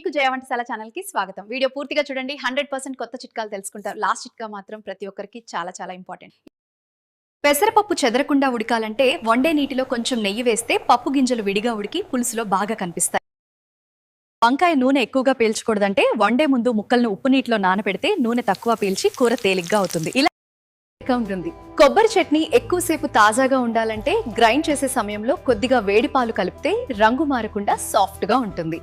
మీకు జయ ఛానల్కి స్వాగతం. వీడియో పూర్తిగా చూడండి. హండ్రెడ్ పర్సెంట్ కొత్త చిట్కాలు తెలుసుకుంటారు. లాస్ట్ చిట్కా మాత్రం ప్రతి ఒక్కరికి చాలా చాలా ఇంపార్టెంట్. పెసరపప్పు చెదరకుండా ఉడకాలంటే వండే నీటిలో కొంచెం నెయ్యి వేస్తే పప్పు గింజలు విడిగా ఉడికి పులుసులో బాగా కనిపిస్తాయి. వంకాయ నూనె ఎక్కువగా పీల్చకూడదంటే వండే ముందు ముక్కలను ఉప్పు నీటిలో నానబెడితే నూనె తక్కువ పీల్చి కూర తేలిగ్గా అవుతుంది. ఇలా ఉంటుంది. కొబ్బరి చట్నీ ఎక్కువసేపు తాజాగా ఉండాలంటే గ్రైండ్ చేసే సమయంలో కొద్దిగా వేడి పాలు కలిపితే రంగు మారకుండా సాఫ్ట్గా ఉంటుంది.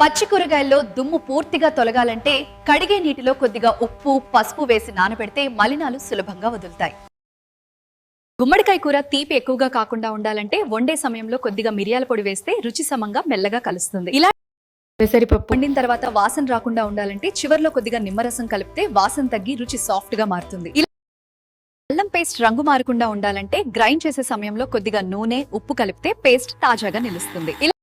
పచ్చి కూరగాయల్లో దుమ్ము పూర్తిగా తొలగాలంటే కడిగే నీటిలో కొద్దిగా ఉప్పు పసుపు వేసి నానబెడితే మలినాలు సులభంగా వదులుతాయి. గుమ్మడికాయ కూర తీపి ఎక్కువగా కాకుండా ఉండాలంటే వండే సమయంలో కొద్దిగా మిరియాల పొడి వేస్తే రుచి సమంగా మెల్లగా కలుస్తుంది. ఇలా పెసరిపప్పు వండిన తర్వాత వాసన రాకుండా ఉండాలంటే చివర్లో కొద్దిగా నిమ్మరసం కలిపితే వాసన తగ్గి రుచి సాఫ్ట్గా మారుతుంది. ఇలా అల్లం పేస్ట్ రంగు మారకుండా ఉండాలంటే గ్రైండ్ చేసే సమయంలో కొద్దిగా నూనె ఉప్పు కలిపితే పేస్ట్ తాజాగా నిలుస్తుంది. ఇలా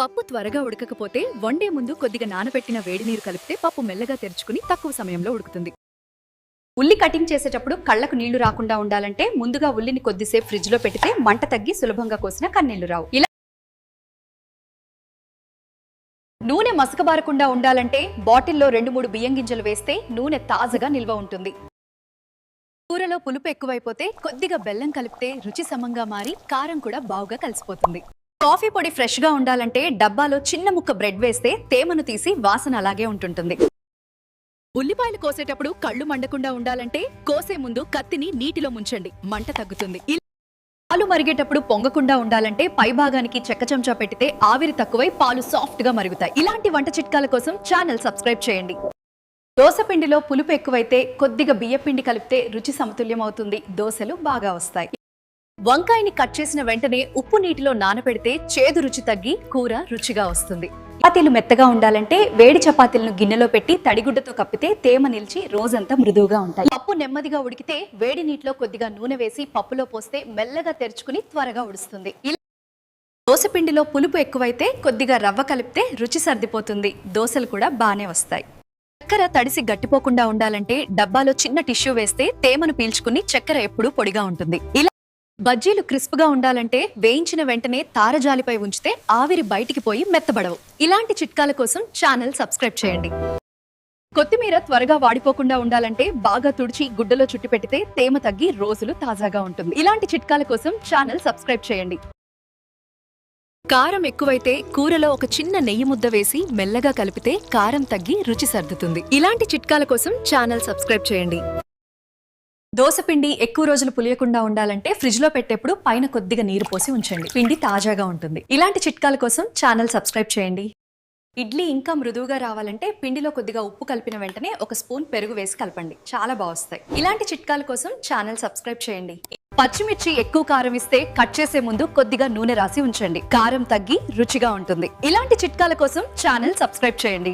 పప్పు త్వరగా ఉడకకపోతే వండే ముందు కొద్దిగా నానబెట్టిన వేడి నీరు కలిపితే పప్పు మెల్లగా తెరుచుకుని తక్కువ సమయంలో ఉడుకుతుంది. ఉల్లి కటింగ్ చేసేటప్పుడు కళ్ళకు నీళ్ళు రాకుండా ఉండాలంటే ముందుగా ఉల్లిని కొద్దిసేపు ఫ్రిడ్జ్లో పెడితే మంట తగ్గి సులభంగా కోసిన కన్నీళ్ళు రావు. ఇలా నూనె మసకబారకుండా ఉండాలంటే బాటిల్లో రెండు మూడు బియ్యం గింజలు వేస్తే నూనె తాజాగా నిల్వ ఉంటుంది. కూరలో పులుపు ఎక్కువైపోతే కొద్దిగా బెల్లం కలిపితే రుచి సమంగా మారి కారం కూడా బాగా కలిసిపోతుంది. కాఫీ పొడి ఫ్రెష్గా ఉండాలంటే డబ్బాలో చిన్న ముక్క బ్రెడ్ వేస్తే తేమను తీసి వాసన అలాగే ఉంటుంటుంది. ఉల్లిపాయలు కోసేటప్పుడు కళ్ళు మండకుండా ఉండాలంటే కోసే ముందు కత్తిని నీటిలో ముంచండి. మంట తగ్గుతుంది. పాలు మరిగేటప్పుడు పొంగకుండా ఉండాలంటే పై భాగానికి చెక్క చెంచా పెట్టితే ఆవిరి తక్కువై పాలు సాఫ్ట్గా మరుగుతాయి. ఇలాంటి వంట చిట్కాల కోసం ఛానల్ సబ్స్క్రైబ్ చేయండి. దోస పిండిలో పులుపు ఎక్కువైతే కొద్దిగా బియ్య పిండి కలిపితే రుచి సమతుల్యం అవుతుంది దోశలు బాగా వస్తాయి. వంకాయని కట్ చేసిన వెంటనే ఉప్పు నీటిలో నానబెడితే చేదు రుచి తగ్గి కూర రుచిగా వస్తుంది. చపాతీలు మెత్తగా ఉండాలంటే వేడి చపాతీలను గిన్నెలో పెట్టి తడిగుడ్డతో కప్పితే తేమ నిలిచి రోజంతా మృదువుగా ఉంటాయి. పప్పు నెమ్మదిగా ఉడికితే వేడి నీటిలో కొద్దిగా నూనె వేసి పప్పులో పోస్తే మెల్లగా తెరుచుకుని త్వరగా ఉడుస్తుంది. దోశపిండిలో పులుపు ఎక్కువైతే కొద్దిగా రవ్వ కలిపితే రుచి సర్దిపోతుంది దోశలు కూడా బాగానే వస్తాయి. చక్కెర తడిసి గట్టిపోకుండా ఉండాలంటే డబ్బాలో చిన్న టిష్యూ వేస్తే తేమను పీల్చుకుని చక్కెర ఎప్పుడూ పొడిగా ఉంటుంది. ఇలా బజ్జీలు క్రిస్ప్గా ఉండాలంటే వేయించిన వెంటనే తారజాలిపై ఉంచితే ఆవిరి బయటికి పోయి మెత్తబడవు. ఇలాంటి చిట్కాల కోసం ఛానల్ సబ్స్క్రైబ్ చేయండి. కొత్తిమీర త్వరగా వాడిపోకుండా ఉండాలంటే బాగా తుడిచి గుడ్డలో చుట్టి పెడితే తేమ తగ్గి రోజులు తాజాగా ఉంటుంది. ఇలాంటి చిట్కాల కోసం ఛానల్ సబ్స్క్రైబ్ చేయండి. కారం ఎక్కువైతే కూరలో ఒక చిన్న నెయ్యి ముద్ద వేసి మెల్లగా కలిపితే కారం తగ్గి రుచి సర్దుతుంది. ఇలాంటి చిట్కాల కోసం ఛానల్ సబ్స్క్రైబ్ చేయండి. దోశపిండి ఎక్కువ రోజులు పులియకుండా ఉండాలంటే ఫ్రిడ్జ్లో పెట్టేప్పుడు పైన కొద్దిగా నీరు పోసి ఉంచండి. పిండి తాజాగా ఉంటుంది. ఇలాంటి చిట్కాల కోసం ఛానల్ సబ్స్క్రైబ్ చేయండి. ఇడ్లీ ఇంకా మృదువుగా రావాలంటే పిండిలో కొద్దిగా ఉప్పు కలిపిన వెంటనే ఒక స్పూన్ పెరుగు వేసి కలపండి. చాలా బాగొస్తాయి. ఇలాంటి చిట్కాల కోసం ఛానల్ సబ్స్క్రైబ్ చేయండి. పచ్చిమిర్చి ఎక్కువ కారం ఇస్తే కట్ చేసే ముందు కొద్దిగా నూనె రాసి ఉంచండి. కారం తగ్గి రుచిగా ఉంటుంది. ఇలాంటి చిట్కాల కోసం ఛానల్ సబ్స్క్రైబ్ చేయండి.